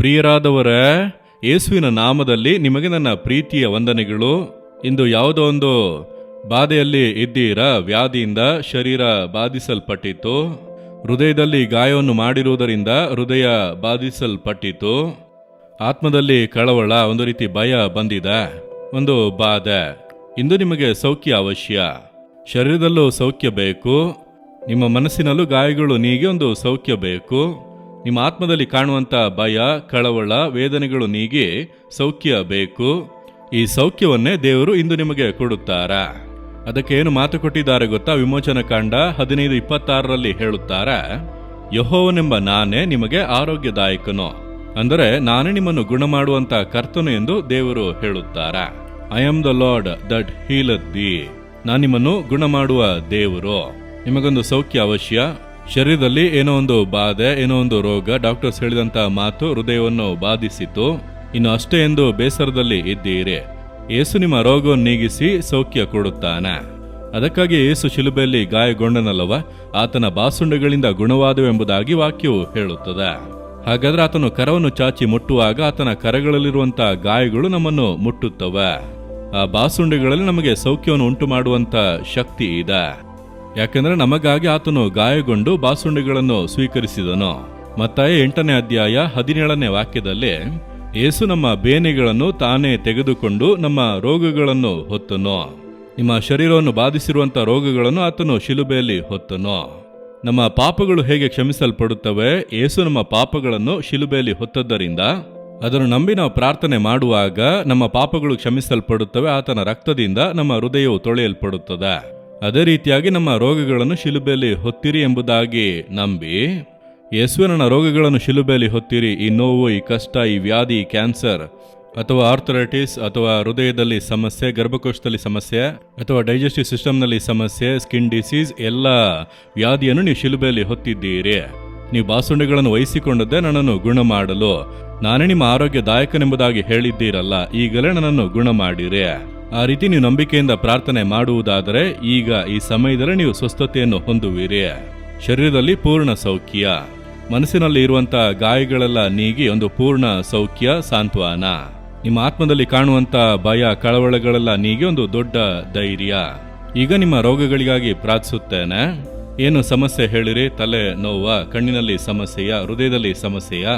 ಪ್ರಿಯರಾದವರ, ಯೇಸುವಿನ ನಾಮದಲ್ಲಿ ನಿಮಗೆ ನನ್ನ ಪ್ರೀತಿಯ ವಂದನೆಗಳು. ಇಂದು ಯಾವುದೋ ಒಂದು ಬಾಧೆಯಲ್ಲಿ ಇದ್ದೀರಾ? ವ್ಯಾಧಿಯಿಂದ ಶರೀರ ಬಾಧಿಸಲ್ಪಟ್ಟಿತು ಹೃದಯದಲ್ಲಿ ಗಾಯವನ್ನು ಮಾಡಿರುವುದರಿಂದ ಹೃದಯ ಬಾಧಿಸಲ್ಪಟ್ಟಿತು ಆತ್ಮದಲ್ಲಿ ಕಳವಳ, ಒಂದು ರೀತಿ ಭಯ ಬಂದಿದೆ. ಒಂದು ಬಾಧೆ. ಇಂದು ನಿಮಗೆ ಸೌಖ್ಯ ಅವಶ್ಯ. ಶರೀರದಲ್ಲೂ ಸೌಖ್ಯ ಬೇಕು. ನಿಮ್ಮ ಮನಸ್ಸಿನಲ್ಲೂ ಗಾಯಗಳು ನೀಗೆ ಒಂದು ಸೌಖ್ಯ ಬೇಕು. ನಿಮ್ಮ ಆತ್ಮದಲ್ಲಿ ಕಾಣುವಂಥ ಭಯ, ಕಳವಳ, ವೇದನೆಗಳು ನೀಗಿ, ಸೌಖ್ಯ ಬೇಕು. ಈ ಸೌಖ್ಯವನ್ನೇ ದೇವರು ಇಂದು ನಿಮಗೆ ಕೊಡುತ್ತಾರಾ. ಅದಕ್ಕೆ ಏನು ಮಾತು ಕೊಟ್ಟಿದ್ದಾರೆ ಗೊತ್ತಾ? ವಿಮೋಚನ ಕಾಂಡ ಹದಿನೈದು ಇಪ್ಪತ್ತಾರರಲ್ಲಿ ಹೇಳುತ್ತಾರ, ಯಹೋವನೆಂಬ ನಾನೇ ನಿಮಗೆ ಆರೋಗ್ಯದಾಯಕನು. ಅಂದರೆ ನಾನೇ ನಿಮ್ಮನ್ನು ಗುಣ ಮಾಡುವಂತ ಕರ್ತನು ಎಂದು ದೇವರು ಹೇಳುತ್ತಾರ. I am the Lord that healeth thee ನಾನು ನಿಮ್ಮನ್ನು ಗುಣ ಮಾಡುವ ದೇವರು. ನಿಮಗೊಂದು ಸೌಖ್ಯ ಅವಶ್ಯ. ಶರೀರದಲ್ಲಿ ಏನೋ ಒಂದು ಬಾಧೆ, ಏನೋ ಒಂದು ರೋಗ ಡಾಕ್ಟರ್ಸ್ ಹೇಳಿದಂತ ಮಾತು ಹೃದಯವನ್ನು ಬಾಧಿಸಿತು. ಇನ್ನು ಅಷ್ಟೇ ಎಂದು ಬೇಸರದಲ್ಲಿ ಇದ್ದೀರಿ. ಏಸು ನಿಮ್ಮ ರೋಗವನ್ನು ನೀಗಿಸಿ ಸೌಖ್ಯ ಕೊಡುತ್ತಾನೆ. ಅದಕ್ಕಾಗಿ ಏಸು ಶಿಲುಬೆಯಲ್ಲಿ ಗಾಯಗೊಂಡನಲ್ಲವ, ಆತನ ಬಾಸುಂಡೆಗಳಿಂದ ಗುಣವಾದವೆಂಬುದಾಗಿ ವಾಕ್ಯವು ಹೇಳುತ್ತದೆ. ಹಾಗಾದ್ರೆ ಆತನು ಕರವನ್ನು ಚಾಚಿ ಮುಟ್ಟುವಾಗ ಆತನ ಕರಗಳಲ್ಲಿರುವಂತಹ ಗಾಯಗಳು ನಮ್ಮನ್ನು ಮುಟ್ಟುತ್ತವೆ. ಆ ಬಾಸುಂಡೆಗಳಲ್ಲಿ ನಮಗೆ ಸೌಖ್ಯವನ್ನು ಉಂಟು ಮಾಡುವಂತ ಶಕ್ತಿ ಇದೆ. ಯಾಕೆಂದ್ರೆ ನಮಗಾಗಿ ಆತನು ಗಾಯಗೊಂಡು ಬಾಸುಂಡೆಗಳನ್ನು ಸ್ವೀಕರಿಸಿದನು. ಮತ್ತಾಯ ಎಂಟನೇ ಅಧ್ಯಾಯ ಹದಿನೇಳನೇ ವಾಕ್ಯದಲ್ಲಿ ಏಸು ನಮ್ಮ ಬೇನೆಗಳನ್ನು ತಾನೇ ತೆಗೆದುಕೊಂಡು ನಮ್ಮ ರೋಗಗಳನ್ನು ಹೊತ್ತನು. ನಿಮ್ಮ ಶರೀರವನ್ನು ಬಾಧಿಸಿರುವಂಥ ರೋಗಗಳನ್ನು ಆತನು ಶಿಲುಬೆಯಲ್ಲಿ ಹೊತ್ತನು. ನಮ್ಮ ಪಾಪಗಳು ಹೇಗೆ ಕ್ಷಮಿಸಲ್ಪಡುತ್ತವೆ? ಏಸು ನಮ್ಮ ಪಾಪಗಳನ್ನು ಶಿಲುಬೆಯಲ್ಲಿ ಹೊತ್ತದ್ದರಿಂದ ಅದನ್ನು ನಂಬಿ ನಾವು ಪ್ರಾರ್ಥನೆ ಮಾಡುವಾಗ ನಮ್ಮ ಪಾಪಗಳು ಕ್ಷಮಿಸಲ್ಪಡುತ್ತವೆ, ಆತನ ರಕ್ತದಿಂದ ನಮ್ಮ ಹೃದಯವು ತೊಳೆಯಲ್ಪಡುತ್ತದೆ. ಅದೇ ರೀತಿಯಾಗಿ ನಮ್ಮ ರೋಗಗಳನ್ನು ಶಿಲುಬೆಯಲ್ಲಿ ಹೊತ್ತಿರಿ ಎಂಬುದಾಗಿ ನಂಬಿ ಯೇಸುವೆ ನನ್ನ ರೋಗಗಳನ್ನು ಶಿಲುಬೆಯಲ್ಲಿ ಹೊತ್ತಿರಿ. ಈ ನೋವು, ಈ ಕಷ್ಟ, ಈ ವ್ಯಾಧಿ ಕ್ಯಾನ್ಸರ್, ಅಥವಾ ಆರ್ಥರೈಟಿಸ್, ಅಥವಾ ಹೃದಯದಲ್ಲಿ ಸಮಸ್ಯೆ, ಗರ್ಭಕೋಶದಲ್ಲಿ ಸಮಸ್ಯೆ, ಅಥವಾ ಡೈಜೆಸ್ಟಿವ್ ಸಿಸ್ಟಮ್ನಲ್ಲಿ ಸಮಸ್ಯೆ, ಸ್ಕಿನ್ ಡಿಸೀಸ್, ಎಲ್ಲ ವ್ಯಾಧಿಯನ್ನು ನೀವು ಶಿಲುಬೆಯಲ್ಲಿ ಹೊತ್ತಿದ್ದೀರಿ. ನೀವು ಬಾಸುಂಡೆಗಳನ್ನು ವಹಿಸಿಕೊಂಡದ್ದೇ ನನ್ನನ್ನು ಗುಣ ಮಾಡಲು ನಾನೇ ನಿಮ್ಮ ಆರೋಗ್ಯದಾಯಕನೆಂಬುದಾಗಿ ಹೇಳಿದ್ದೀರಲ್ಲ, ಈಗಲೇ ನನ್ನನ್ನು ಗುಣ ಮಾಡಿರಿ ಆ ರೀತಿ ನೀವು ನಂಬಿಕೆಯಿಂದ ಪ್ರಾರ್ಥನೆ ಮಾಡುವುದಾದರೆ ಈಗ ಈ ಸಮಯದಲ್ಲಿ ನೀವು ಸ್ವಸ್ಥತೆಯನ್ನು ಹೊಂದುವಿರಿ. ಶರೀರದಲ್ಲಿ ಪೂರ್ಣ ಸೌಖ್ಯ. ಮನಸ್ಸಿನಲ್ಲಿ ಇರುವಂತಹ ಗಾಯಗಳೆಲ್ಲ ನೀಗಿ ಒಂದು ಪೂರ್ಣ ಸೌಖ್ಯ, ಸಾಂತ್ವನ. ನಿಮ್ಮ ಆತ್ಮದಲ್ಲಿ ಕಾಣುವಂತ ಭಯ, ಕಳವಳಗಳೆಲ್ಲ ನೀಗಿ ಒಂದು ದೊಡ್ಡ ಧೈರ್ಯ. ಈಗ ನಿಮ್ಮ ರೋಗಗಳಿಗಾಗಿ ಪ್ರಾರ್ಥಿಸುತ್ತೇನೆ. ಏನು ಸಮಸ್ಯೆ ಹೇಳಿರಿ? ತಲೆ ನೋವ, ಕಣ್ಣಿನಲ್ಲಿ ಸಮಸ್ಯೆಯ, ಹೃದಯದಲ್ಲಿ ಸಮಸ್ಯೆಯ?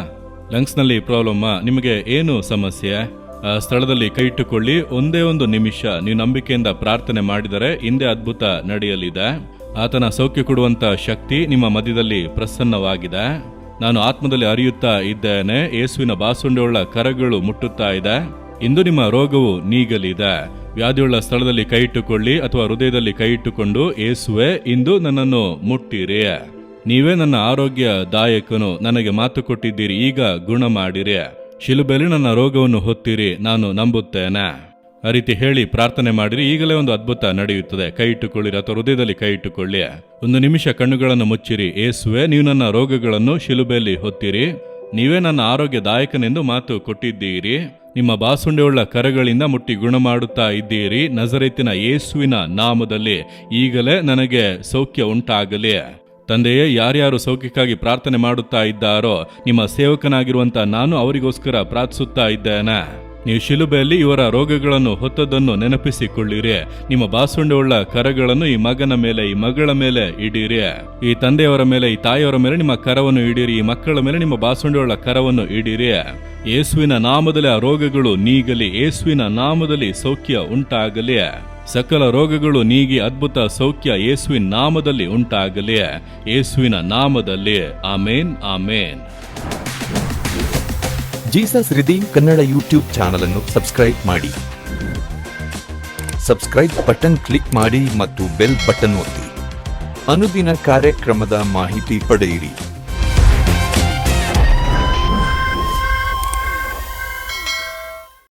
ಲಂಗ್ಸ್ನಲ್ಲಿ ಪ್ರಾಬ್ಲಮ್ ನಿಮಗೆ ಏನು ಸಮಸ್ಯೆ? ಸ್ಥಳದಲ್ಲಿ ಕೈ ಇಟ್ಟುಕೊಳ್ಳಿ. ಒಂದೇ ಒಂದು ನಿಮಿಷ ನೀವು ನಂಬಿಕೆಯಿಂದ ಪ್ರಾರ್ಥನೆ ಮಾಡಿದರೆ ಹಿಂದೆ ಅದ್ಭುತ ನಡೆಯಲಿದೆ. ಆತನ ಸೌಖ್ಯ ಕೊಡುವಂತ ಶಕ್ತಿ ನಿಮ್ಮ ಮಧ್ಯದಲ್ಲಿ ಪ್ರಸನ್ನವಾಗಿದೆ. ನಾನು ಆತ್ಮದಲ್ಲಿ ಅರಿಯುತ್ತಾ ಇದ್ದೇನೆ. ಯೇಸುವಿನ ಬಾಸುಂಡೆಯುಳ್ಳ ಕರಗಳು ಮುಟ್ಟುತ್ತಾ ಇದೆ. ಇಂದು ನಿಮ್ಮ ರೋಗವು ನೀಗಲಿದೆ. ವ್ಯಾಧಿಯುಳ್ಳ ಸ್ಥಳದಲ್ಲಿ ಕೈ ಇಟ್ಟುಕೊಳ್ಳಿ ಅಥವಾ ಹೃದಯದಲ್ಲಿ ಕೈ ಇಟ್ಟುಕೊಂಡು ಏಸುವೆ ಇಂದು ನನ್ನನ್ನು ಮುಟ್ಟಿರಿ. ನೀವೇ ನನ್ನ ಆರೋಗ್ಯದಾಯಕನು. ನನಗೆ ಮಾತು ಕೊಟ್ಟಿದ್ದೀರಿ. ಈಗ ಗುಣ ಮಾಡಿರಿ ಶಿಲುಬೆಲಿ ನನ್ನ ರೋಗವನ್ನು ಹೊತ್ತಿರಿ, ನಾನು ನಂಬುತ್ತೇನೆ. ಆ ರೀತಿ ಹೇಳಿ ಪ್ರಾರ್ಥನೆ ಮಾಡಿರಿ, ಈಗಲೇ ಒಂದು ಅದ್ಭುತ ನಡೆಯುತ್ತದೆ. ಕೈ ಇಟ್ಟುಕೊಳ್ಳಿರಿ ಅಥವಾ ಹೃದಯದಲ್ಲಿ ಕೈ ಇಟ್ಟುಕೊಳ್ಳಿ ಒಂದು ನಿಮಿಷ ಕಣ್ಣುಗಳನ್ನು ಮುಚ್ಚಿರಿ. ಏಸುವೆ, ನೀವು ನನ್ನ ರೋಗಗಳನ್ನು ಶಿಲುಬೆಯಲ್ಲಿ ಹೊತ್ತಿರಿ. ನೀವೇ ನನ್ನ ಆರೋಗ್ಯದಾಯಕನೆಂದು ಮಾತು ಕೊಟ್ಟಿದ್ದೀರಿ. ನಿಮ್ಮ ಬಾಸುಂಡೆಯುಳ್ಳ ಕರಗಳಿಂದ ಮುಟ್ಟಿ ಗುಣ ಮಾಡುತ್ತಾ ಇದ್ದೀರಿ. ನಜರೇತಿನ ಯೇಸುವಿನ ನಾಮದಲ್ಲಿ ಈಗಲೇ ನನಗೆ ಸೌಖ್ಯ ಉಂಟಾಗಲಿ. ತಂದೆಯೇ, ಯಾರ್ಯಾರು ಸೌಖ್ಯಕ್ಕಾಗಿ ಪ್ರಾರ್ಥನೆ ಮಾಡುತ್ತಾ ಇದ್ದಾರೋ, ನಿಮ್ಮ ಸೇವಕನಾಗಿರುವಂತ ನಾನು ಅವರಿಗೋಸ್ಕರ ಪ್ರಾರ್ಥಿಸುತ್ತಾ ಇದ್ದೇನೆ. ನೀವು ಶಿಲುಬೆಯಲ್ಲಿ ಇವರ ರೋಗಗಳನ್ನು ಹೊತ್ತದನ್ನು ನೆನಪಿಸಿಕೊಳ್ಳಿರಿ. ನಿಮ್ಮ ಬಾಸುಂಡವುಳ್ಳ ಕರಗಳನ್ನು ಈ ಮಗನ ಮೇಲೆ, ಈ ಮಗಳ ಮೇಲೆ ಇಡೀರಿ. ಈ ತಂದೆಯವರ ಮೇಲೆ, ಈ ತಾಯಿಯವರ ಮೇಲೆ ನಿಮ್ಮ ಕರವನ್ನು ಇಡೀರಿ. ಈ ಮಕ್ಕಳ ಮೇಲೆ ನಿಮ್ಮ ಬಾಸುಂಡವುಳ್ಳ ಕರವನ್ನು ಇಡೀರಿ. ಯೇಸುವಿನ ನಾಮದಲ್ಲಿ ಆ ರೋಗಗಳು ನೀಗಲಿ, ಯೇಸುವಿನ ನಾಮದಲ್ಲಿ ಸೌಖ್ಯ ಉಂಟಾಗಲಿ. ಸಕಲ ರೋಗಗಳು ನೀಗಿ ಅದ್ಭುತ ಸೌಖ್ಯ ಯೇಸುವಿನ ನಾಮದಲ್ಲಿ ಉಂಟಾಗಲಿ. ಯೇಸುವಿನ ನಾಮದಲ್ಲಿ. Amen amen. Jesus redeem Kannada YouTube channel ಅನ್ನು ಸಬ್ಸ್ಕ್ರೈಬ್ ಮಾಡಿ. ಸಬ್ಸ್ಕ್ರೈಬ್ ಬಟನ್ ಕ್ಲಿಕ್ ಮಾಡಿ ಮತ್ತು ಬೆಲ್ ಬಟನ್ ಒತ್ತಿ. ಅನುದಿನ ಕಾರ್ಯಕ್ರಮದ ಮಾಹಿತಿ ಪಡೆಯಿರಿ.